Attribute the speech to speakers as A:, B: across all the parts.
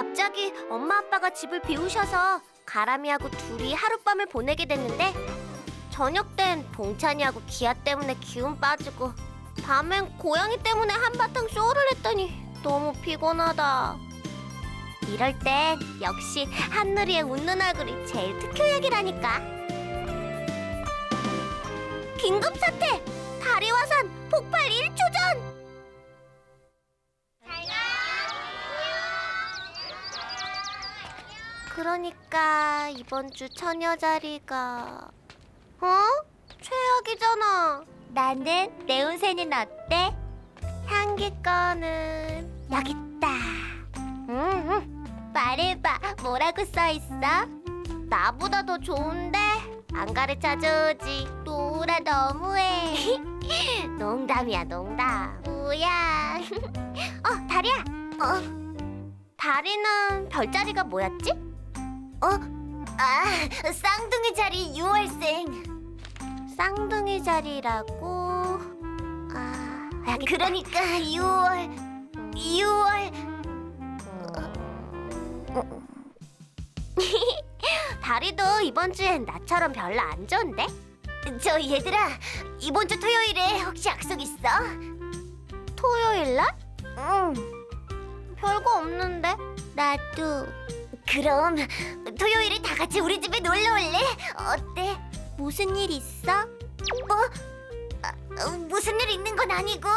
A: 갑자기 엄마 아빠가 집을 비우셔서 가람이하고 둘이 하룻밤을 보내게 됐는데 저녁 땐 봉찬이하고 기아 때문에 기운 빠지고 밤엔 고양이 때문에 한바탕 쇼를 했더니 너무 피곤하다. 이럴 땐 역시 한누리의 웃는 얼굴이 제일 특효약이라니까. 긴급 사태! 다리 화산 폭발 1초 전! 그러니까 이번 주 처녀 자리가 어? 최악이잖아. 나는 내 운세는 어때? 향기 거는 여기 있다. 응, 응. 말해봐. 뭐라고 써 있어? 나보다 더 좋은데 안 가르쳐 주지. 노라 너무해. 농담이야, 농담. 뭐야? 어, 다리야. 어. 다리는 별자리가 뭐였지? 어? 아, 쌍둥이 자리 6월생. 쌍둥이 자리라고? 아, 여기 그러니까 6월, 6월. 다리도 이번 주엔 나처럼 별로 안 좋은데? 저 얘들아, 이번 주 토요일에 혹시 약속 있어? 토요일 날? 응. 별거 없는데? 나도. 그럼 토요일에 다 같이 우리 집에 놀러 올래? 어때? 무슨 일 있어? 뭐? 아, 어, 무슨 일 있는 건 아니고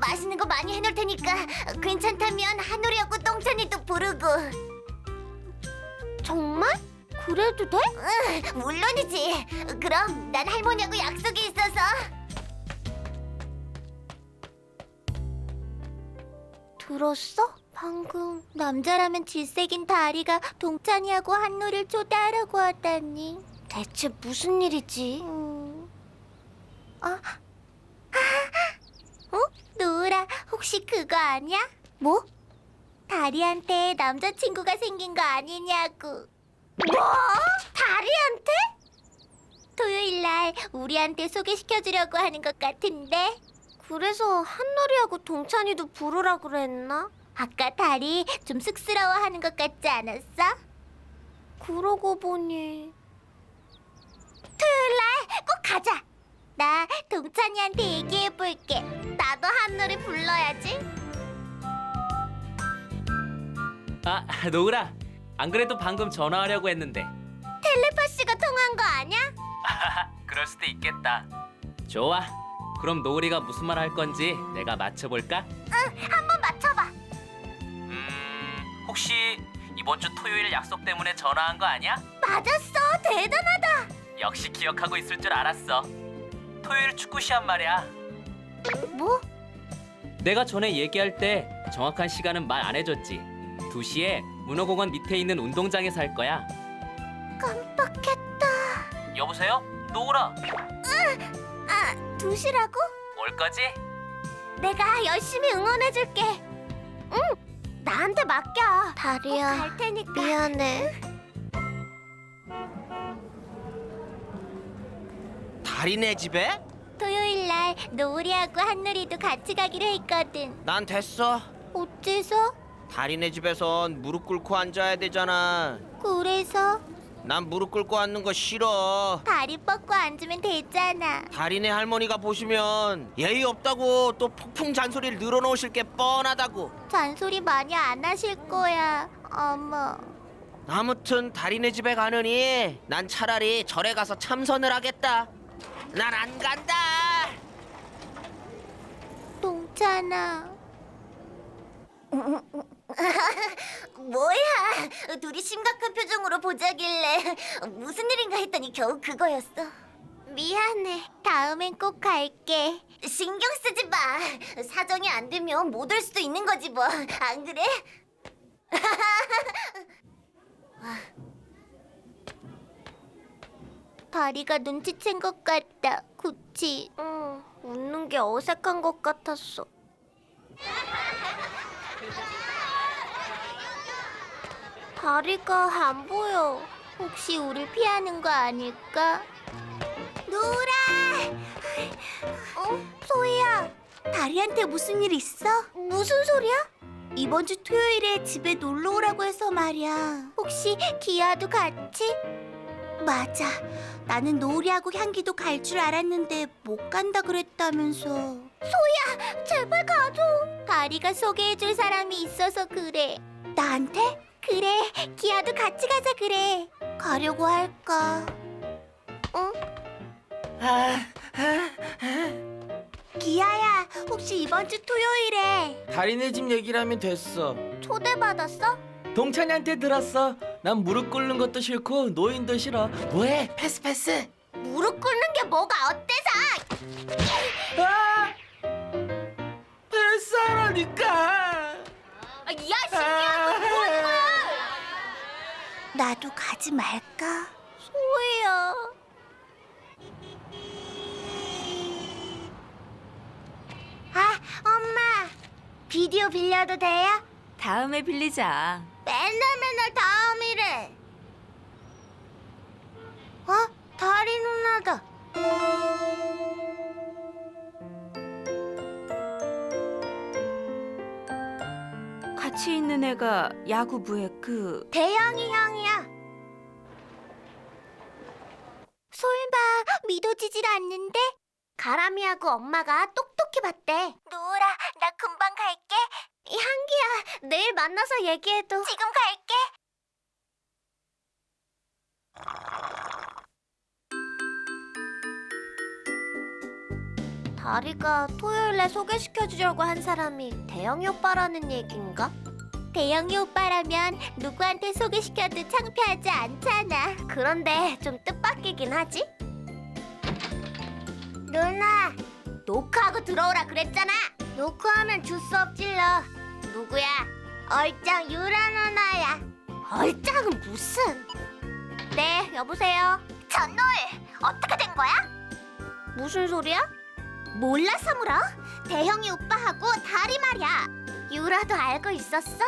A: 맛있는 거 많이 해놓을 테니까 괜찮다면 한우리하고 똥찬이도 부르고 정말? 그래도 돼? 응, 물론이지 그럼 난 할머니하고 약속이 있어서 들었어? 방금 남자라면 질색인 다리가 동찬이하고 한누를 초대하라고 하다니 대체 무슨 일이지? 어? 어? 노라 혹시 그거 아니야? 뭐? 다리한테 남자친구가 생긴 거 아니냐고 뭐? 다리한테? 토요일 날 우리한테 소개시켜 주려고 하는 것 같은데 그래서 한놀이하고 동찬이도 부르라 그랬나? 아까 다리 좀 쑥스러워하는 것 같지 않았어? 그러고 보니 토요일 날 꼭 가자. 나 동찬이한테 얘기해 볼게. 나도 한놀이 불러야지.
B: 아, 노으라. 안 그래도 방금 전화하려고 했는데.
A: 텔레파시가 통한 거 아니야?
B: 그럴 수도 있겠다. 좋아. 그럼 노으리가 무슨 말 할 건지 내가 맞춰볼까?
A: 한번 맞춰봐.
B: 음, 혹시 이번 주 토요일 약속 때문에 전화한 거 아니야?
A: 맞았어. 대단하다.
B: 역시 기억하고 있을 줄 알았어. 토요일 축구 시합 말이야.
A: 뭐?
B: 내가 전에 얘기할 때 정확한 시간은 말 안 해줬지. 2시에 문어공원 밑에 있는 운동장에서 할 거야.
A: 깜빡했다.
B: 여보세요? 노으라.
A: 아, 두시라고?
B: 올 거지?
A: 내가 열심히 응원해줄게. 응, 나한테 맡겨. 다리야, 갈 테니까. 미안해.
C: 다리네 집에?
A: 토요일 날 노을이하고 한누리도 같이 가기로 했거든.
C: 난 됐어.
A: 어째서?
C: 다리네 집에선 무릎 꿇고 앉아야 되잖아.
A: 그래서
C: 난 무릎 꿇고 앉는 거 싫어.
A: 다리 뻗고 앉으면 되잖아.
C: 다리네 할머니가 보시면 예의 없다고 또 폭풍 잔소리를 늘어놓으실 게 뻔하다고.
A: 잔소리 많이 안 하실 거야, 어머.
C: 아무튼 다리네 집에 가느니 난 차라리 절에 가서 참선을 하겠다. 난 안 간다.
A: 동찬아. 뭐야? 둘이 심각한 표정으로 보자길래 무슨 일인가 했더니 겨우 그거였어. 미안해. 다음엔 꼭 갈게. 신경 쓰지 마. 사정이 안 되면 못 올 수도 있는 거지 뭐. 안 그래? 다리가 눈치챈 것 같다. 그치? 응. 웃는 게 어색한 것 같았어. 다리가 안 보여. 혹시 우리 피하는 거 아닐까? 노라! 어? 소희야, 다리한테 무슨 일 있어? 무슨 소리야?
D: 이번 주 토요일에 집에 놀러 오라고 해서 말이야. 혹시 기아도 같이? 맞아. 나는 노을이하고 향기도 갈 줄 알았는데 못 간다 그랬다면서. 소야, 제발 가줘. 다리가 소개해줄 사람이 있어서 그래. 나한테? 그래. 기아도 같이 가자 그래. 가려고 할까? 어?
E: 아,
D: 기아야, 혹시 이번 주 토요일에
E: 다리네 집 얘기를 하면 됐어.
D: 초대받았어?
E: 동찬이한테 들었어. 난 무릎 꿇는 것도 싫고 노인도 싫어. 뭐해? 패스 패스.
D: 무릎 꿇는 게 뭐가 어때 나도 가지 말까? 소희야. 아, 엄마. 비디오 빌려도 돼요?
F: 다음에 빌리자.
D: 맨날 맨날 다음이래. 어? 다리 누나다.
F: 같이 있는 애가 야구부의 그
D: 대형이 형이야. 믿어지질 않는데? 가람이하고 엄마가 똑똑히 봤대. 노라, 나 금방 갈게. 향기야, 내일 만나서 얘기해도 지금 갈게. 다리가 토요일에 소개시켜주려고 한 사람이 대영이 오빠라는 얘긴가? 대영이 오빠라면 누구한테 소개시켜도 창피하지 않잖아. 그런데 좀 뜻밖이긴 하지? 누나, 노크하고 들어오라 그랬잖아. 노크하면 주스 엎질러. 누구야? 얼짱 유라 누나야. 얼짱은 무슨? 네, 여보세요. 전노을, 어떻게 된 거야? 무슨 소리야? 몰라 사물아. 대형이 오빠하고 다리 말이야. 유라도 알고 있었어?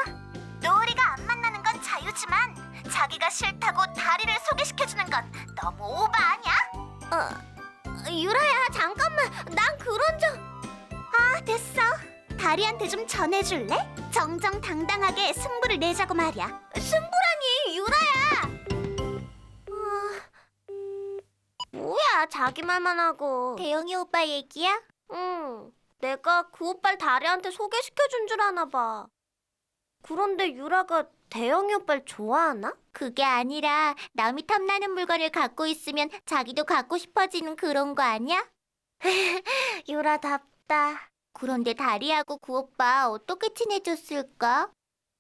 D: 노을이가 안 만나는 건 자유지만 자기가 싫다고 다리를 소개시켜주는 건 너무 오바 아니야? 어, 유라야 잠깐만. 난 그런 적... 아 됐어. 다리한테 좀 전해줄래? 정정당당하게 승부를 내자고 말이야. 승부라니 유라야! 어, 뭐야 자기 말만 하고. 대영이 오빠 얘기야? 응. 내가 그 오빠를 다리한테 소개시켜준 줄 아나 봐. 그런데 유라가 대영이 오빠를 좋아하나? 그게 아니라 남이 탐나는 물건을 갖고 있으면 자기도 갖고 싶어지는 그런 거 아니야? 유라답다. 그런데 다리하고 그 오빠 어떻게 친해졌을까?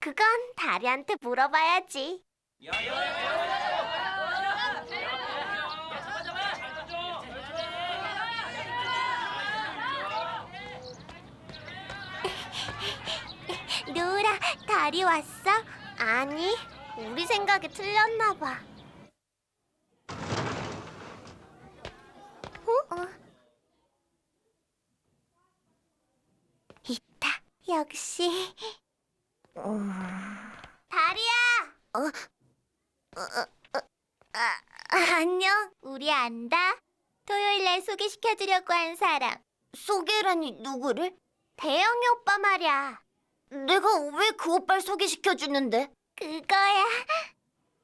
D: 그건 다리한테 물어봐야지. 누라, 다리 왔어? 아니, 우리 생각이 틀렸나 봐. 어? 어? 있다. 역시. 다리야. 어? 어, 어, 어, 아, 안녕. 우리 안다. 토요일 날 소개시켜주려고 한 사람. 소개라니 누구를? 대영이 오빠 말이야. 내가 왜 그 오빠를 소개시켜주는데? 그거야.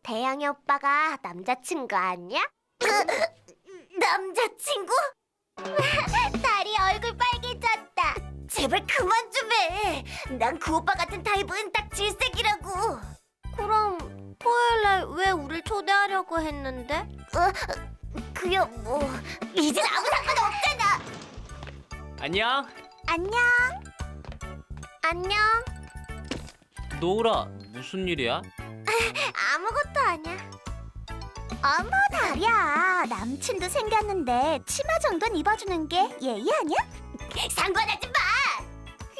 D: 대영이 오빠가 남자친구 아니야? 남자친구? 다리 얼굴 빨개졌다. 제발 그만 좀 해. 난 그 오빠 같은 타입은 딱 질색이라고. 그럼 토요일 날 왜 우릴 초대하려고 했는데? 어, 그야 뭐 이젠 아무 상관 없잖아.
B: 안녕.
D: 안녕. 안녕.
B: 노우라 무슨 일이야?
D: 아무것도 아니야. 어머 다리야 남친도 생겼는데 치마 정도는 입어주는 게 예의 아니야? 상관하지 마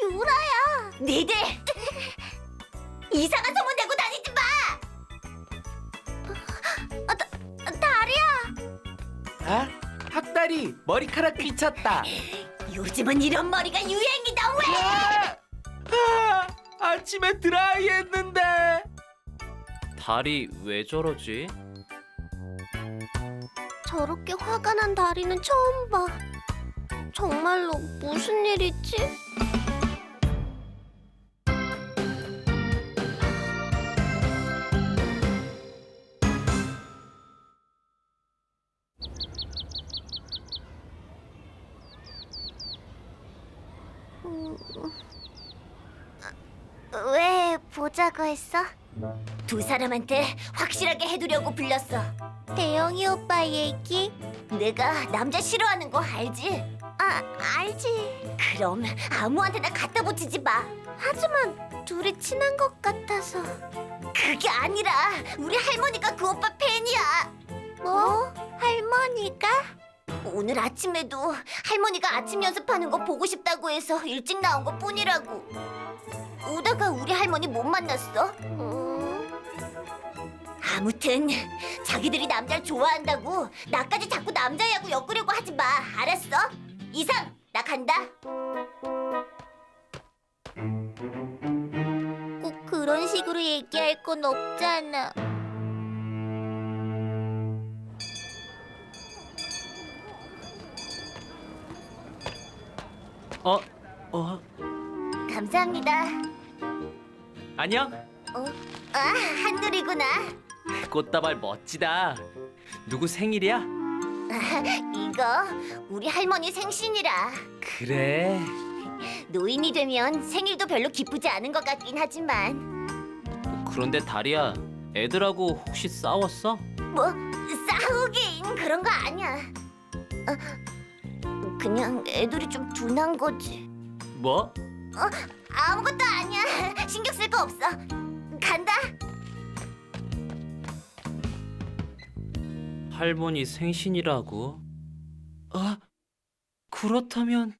D: 유라야 니들 이상한 소문 내고 다니지 마 어, 다, 다리야
E: 아? 학다리 머리카락 삐쳤다.
D: 요즘은 이런 머리가 유행이다 왜
E: 아! 아침에 드라이 했는데.
B: 다리 왜 저러지?
D: 저렇게 화가 난 다리는 처음 봐 정말로 무슨 일이지?
A: 왜 보자고 했어? 두 사람한테 확실하게 해두려고 불렀어. 대영이 오빠 얘기? 내가 남자 싫어하는 거 알지? 아, 알지. 그럼 아무한테나 갖다 붙이지 마. 하지만 둘이 친한 것 같아서. 그게 아니라 우리 할머니가 그 오빠 팬이야. 뭐? 할머니가? 오늘 아침에도 할머니가 아침 연습하는 거 보고 싶다고 해서 일찍 나온 것 뿐이라고. 오다가 우리 할머니 못 만났어? 아무튼 자기들이 남자를 좋아한다고 나까지 자꾸 남자애하고 엮으려고 하지 마. 알았어? 이상 나 간다. 꼭 그런 식으로 얘기할 건 없잖아.
B: 어? 어?
A: 감사합니다.
B: 안녕?
A: 아 한글이구나.
B: 꽃다발 멋지다. 누구 생일이야?
A: 이거 우리 할머니 생신이라.
B: 그래.
A: 노인이 되면 생일도 별로 기쁘지 않은 것 같긴 하지만
B: 그런데 다리야, 애들하고 혹시 싸웠어?
A: 뭐 싸우긴 그런 거 아니야. 어, 그냥 애들이 좀 둔한 거지.
B: 뭐?
A: 아무것도 아니야. 신경 쓸 거 없어. 간다.
B: 할머니 생신이라고? 아, 그렇다면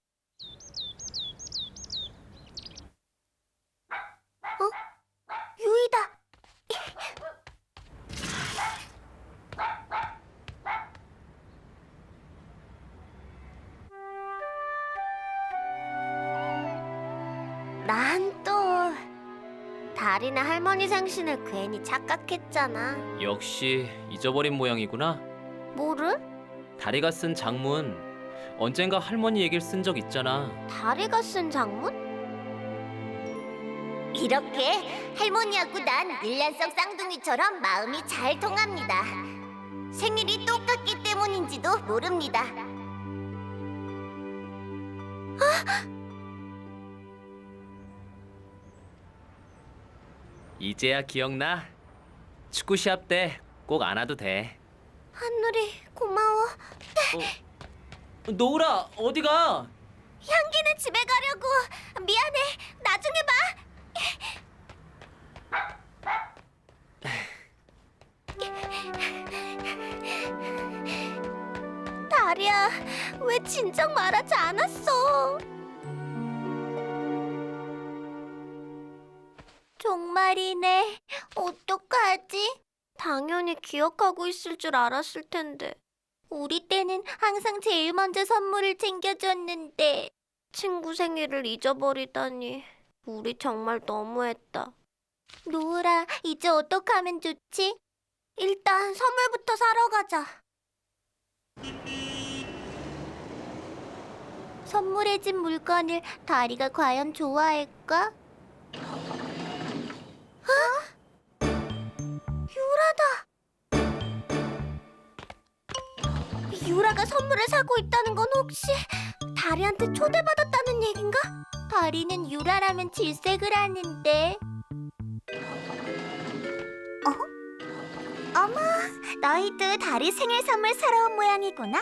A: 다리나 할머니 생신을 괜히 착각했잖아.
B: 역시 잊어버린 모양이구나.
A: 뭐를?
B: 다리가 쓴 장문 언젠가 할머니 얘기를 쓴적 있잖아.
A: 다리가 쓴 장문? 이렇게 할머니하고 난 일란성 쌍둥이처럼 마음이 잘 통합니다. 생일이 똑같기 때문인지도 모릅니다.
B: 이제야 기억나. 축구 시합 때 꼭 안아도 돼.
A: 한누리 고마워.
B: 노우라 어디가?
A: 향기는 집에 가려고. 미안해. 나중에 봐. 다리야, 왜 진작 말하지 않았어? 정말이네. 어떡하지? 당연히 기억하고 있을 줄 알았을 텐데. 우리 때는 항상 제일 먼저 선물을 챙겨줬는데 친구 생일을 잊어버리다니 우리 정말 너무했다. 노으라, 이제 어떡하면 좋지? 일단 선물부터 사러 가자. 선물해진 물건을 다리가 과연 좋아할까? 어? 유라다. 유라가 선물을 사고 있다는 건 혹시 다리한테 초대받았다는 얘긴가? 다리는 유라라면 질색을 하는데. 어? 어머, 너희도 다리 생일 선물 사러 온 모양이구나.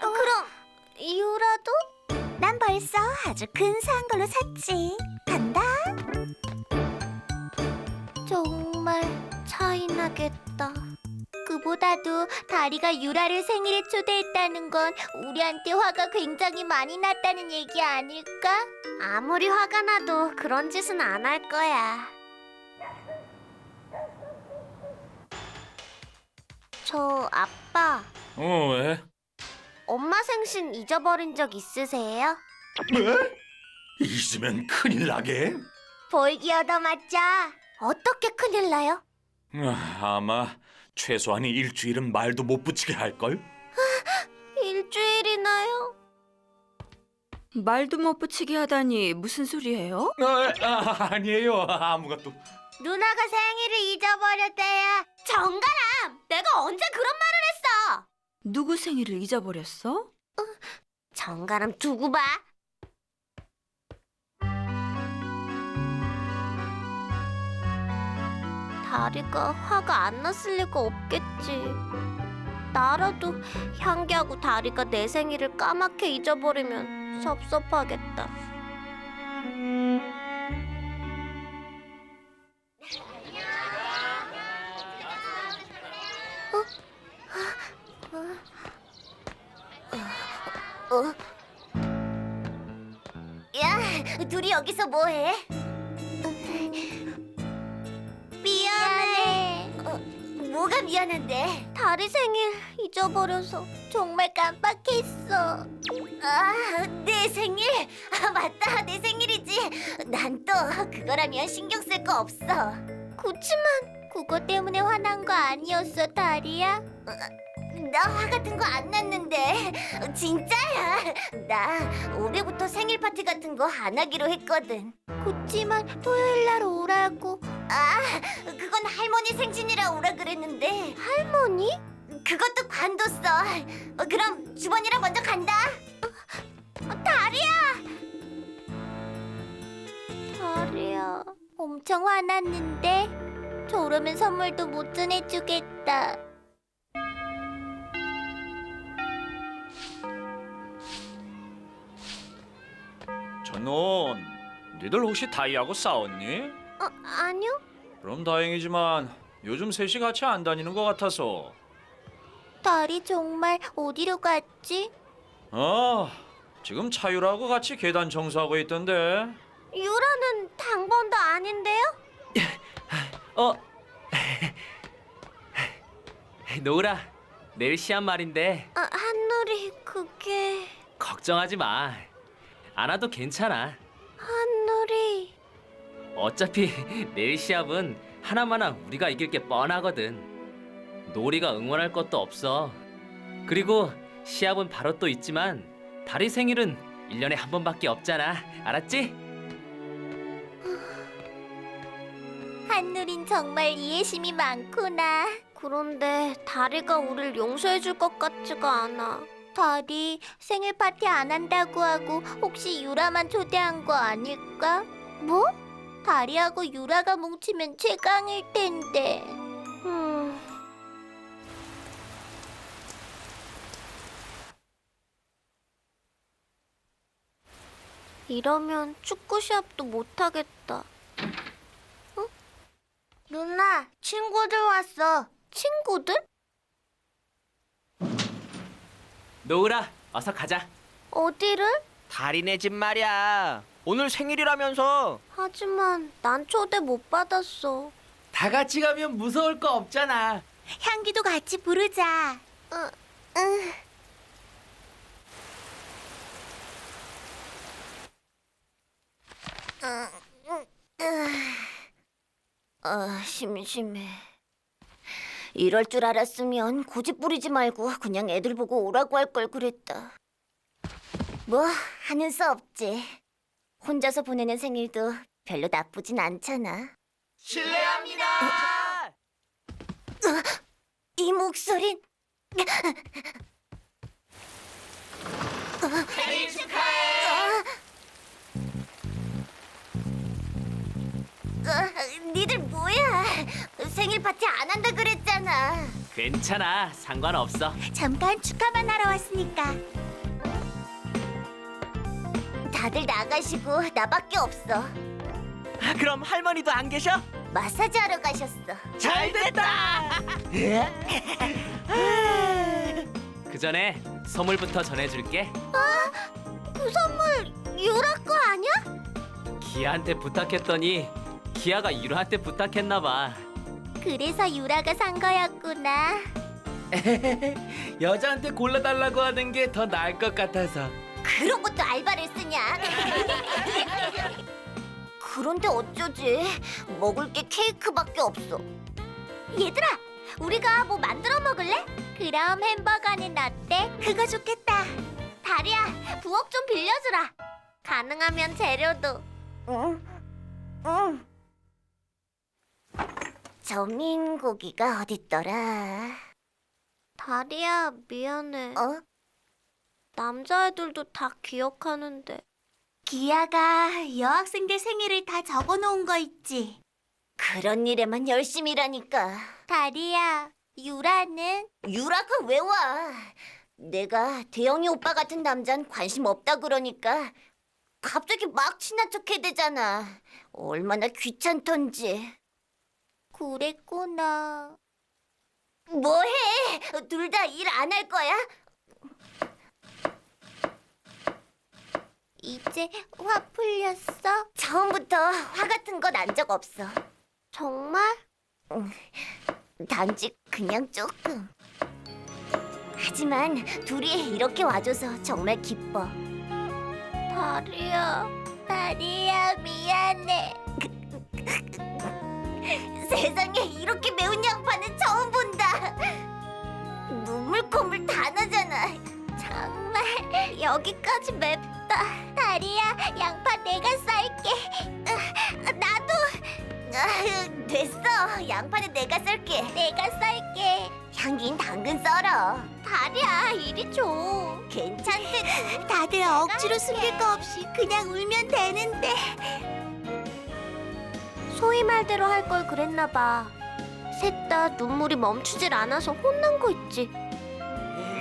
A: 그럼 유라도? 난 벌써 아주 근사한 걸로 샀지. 나겠다. 그보다도 다리가 유라를 생일에 초대했다는 건 우리한테 화가 굉장히 많이 났다는 얘기 아닐까? 아무리 화가 나도 그런 짓은 안 할 거야. 저 아빠,
G: 어, 왜?
A: 엄마 생신 잊어버린 적 있으세요?
G: 왜? 잊으면 큰일 나게?
A: 볼기 얻어맞자. 어떻게 큰일 나요?
G: 아, 아마 최소한 일주일은 말도 못 붙이게 할걸?
A: 일주일이나요?
F: 말도 못 붙이게 하다니 무슨 소리예요?
G: 아, 아, 아니에요. 아무것도.
A: 누나가 생일을 잊어버렸대요. 정가람, 내가 언제 그런 말을 했어?
F: 누구 생일을 잊어버렸어?
A: 정가람 두고 봐. 다리가 화가 안 났을 리가 없겠지. 나라도 향기하고 다리가 내 생일을 까맣게 잊어버리면 섭섭하겠다. 어? 야, 둘이 여기서 뭐해? 미안한데? 다리 생일 잊어버려서 정말 깜빡했어. 아, 내 생일? 아, 맞다. 내 생일이지. 난 또 그거라면 신경 쓸 거 없어. 그치만 그거 때문에 화난 거 아니었어, 다리야? 나 화 같은 거 안 났는데. 진짜야. 나 올해부터 생일 파티 같은 거 안 하기로 했거든. 그치만 토요일 날 오라고. 아 그건 할머니 생신이라 오라 그랬는데. 할머니? 그것도 관뒀어. 어, 그럼 주번이랑 먼저 간다. 어, 다리야! 다리야 엄청 화났는데? 저러면 선물도 못 전해주겠다
G: 저놈, 니들 혹시 다이하고 싸웠니?
A: 어, 아니요.
G: 그럼 다행이지만 요즘 셋이 같이 안 다니는 것 같아서.
A: 달이 정말 어디로 갔지?
G: 아, 지금 차유라고 같이 계단 청소하고 있던데.
A: 유라는 당번도 아닌데요?
B: 어? 노으라, 내일 시합 말인데
A: 아, 한누리 그게
B: 걱정하지 마. 안 와도 괜찮아.
A: 한누리
B: 어차피 내일 시합은 하나마나 우리가 이길 게 뻔하거든. 노리가 응원할 것도 없어. 그리고 시합은 바로 또 있지만 다리 생일은 1년에 한 번밖에 없잖아. 알았지?
A: 한누린 정말 이해심이 많구나. 그런데 다리가 우릴 용서해 줄 것 같지가 않아. 다리 생일 파티 안 한다고 하고 혹시 유라만 초대한 거 아닐까? 뭐? 다리하고 유라가 뭉치면 최강일 텐데. 음. 이러면 축구 시합도 못 하겠다. 어? 누나, 친구들 왔어. 친구들?
B: 노으라, 어서 가자.
A: 어디를?
C: 다리네 집 말이야. 오늘 생일이라면서.
A: 하지만 난 초대 못 받았어.
E: 다 같이 가면 무서울 거 없잖아.
A: 향기도 같이 부르자. 응, 응. 아, 심심해. 이럴 줄 알았으면 고집 부리지 말고 그냥 애들 보고 오라고 할 걸 그랬다. 뭐 하는 수 없지. 혼자서 보내는 생일도 별로 나쁘진 않잖아.
C: 실례합니다.
A: 이 목소린
C: 생일 축하해.
A: 어, 니들 뭐야? 생일 파티 안 한다 그랬잖아.
B: 괜찮아. 상관없어.
A: 잠깐 축하만 하러 왔으니까. 다들 나가시고 나밖에 없어.
C: 아, 그럼 할머니도 안 계셔?
A: 마사지 하러 가셨어.
C: 잘 됐다.
B: 그 전에 선물부터 전해줄게.
A: 그 선물 유라 거 아니야?
B: 기아한테 부탁했더니 기아가 유라한테 부탁했나 봐.
A: 그래서 유라가 산 거였구나.
E: 여자한테 골라달라고 하는 게 더 나을 것 같아서.
A: 그런 것도 알바를 쓰냐? 그런데 어쩌지? 먹을 게 케이크밖에 없어. 얘들아, 우리가 뭐 만들어 먹을래? 그럼 햄버거는 어때? 그거 좋겠다. 다리야, 부엌 좀 빌려주라. 가능하면 재료도. 응, 응. 저민 고기가 어딨더라? 다리야, 미안해. 어? 남자애들도 다 기억하는데. 기아가 여학생들 생일을 다 적어 놓은 거 있지? 그런 일에만 열심히 일하니까. 다리야, 유라는? 유라가 왜 와? 내가 대영이 오빠 같은 남잔 관심 없다 그러니까 갑자기 막 친한 척 해대잖아. 얼마나 귀찮던지. 그랬구나. 뭐해? 둘 다 일 안 할 거야? 이제 화 풀렸어? 처음부터 화 같은 건난적 없어. 정말? 응, 단지 그냥 조금. 하지만 둘이 이렇게 와줘서 정말 기뻐. 다리야, 다리야 미안해. 세상에 이렇게 매운 양파는 처음 본다. 눈물 콧물 다 나잖아. 정말 여기까지 맵다. 다리야, 양파 내가 썰게. 으, 나도. 아, 됐어. 양파는 내가 썰게. 내가 썰게. 향긴 당근 썰어. 다리야, 이리 줘. 괜찮대. 다들 억지로 숨길 거 없이 그냥 울면 되는데. 소희 말대로 할 걸 그랬나 봐. 셋 다 눈물이 멈추질 않아서 혼난 거 있지.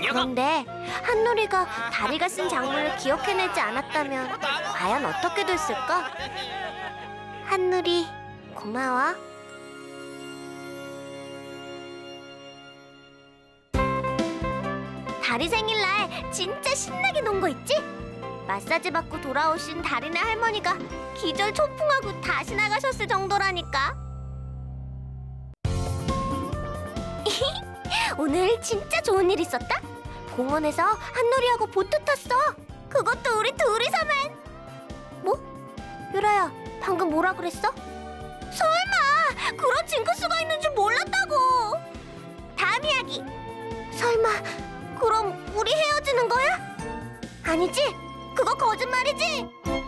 A: 그런데 한누리가 다리가 쓴 작물을 기억해내지 않았다면 과연 어떻게 됐을까? 한누리 고마워. 다리 생일날 진짜 신나게 논 거 있지? 마사지 받고 돌아오신 다리네 할머니가 기절 초풍하고 다시 나가셨을 정도라니까. 오늘 진짜 좋은 일 있었다. 공원에서 한놀이하고 보트 탔어. 그것도 우리 둘이서만. 뭐? 유라야, 방금 뭐라 그랬어? 설마 그런 징크스가 있는 줄 몰랐다고. 다음 이야기. 설마 그럼 우리 헤어지는 거야? 아니지? 그거 거짓말이지?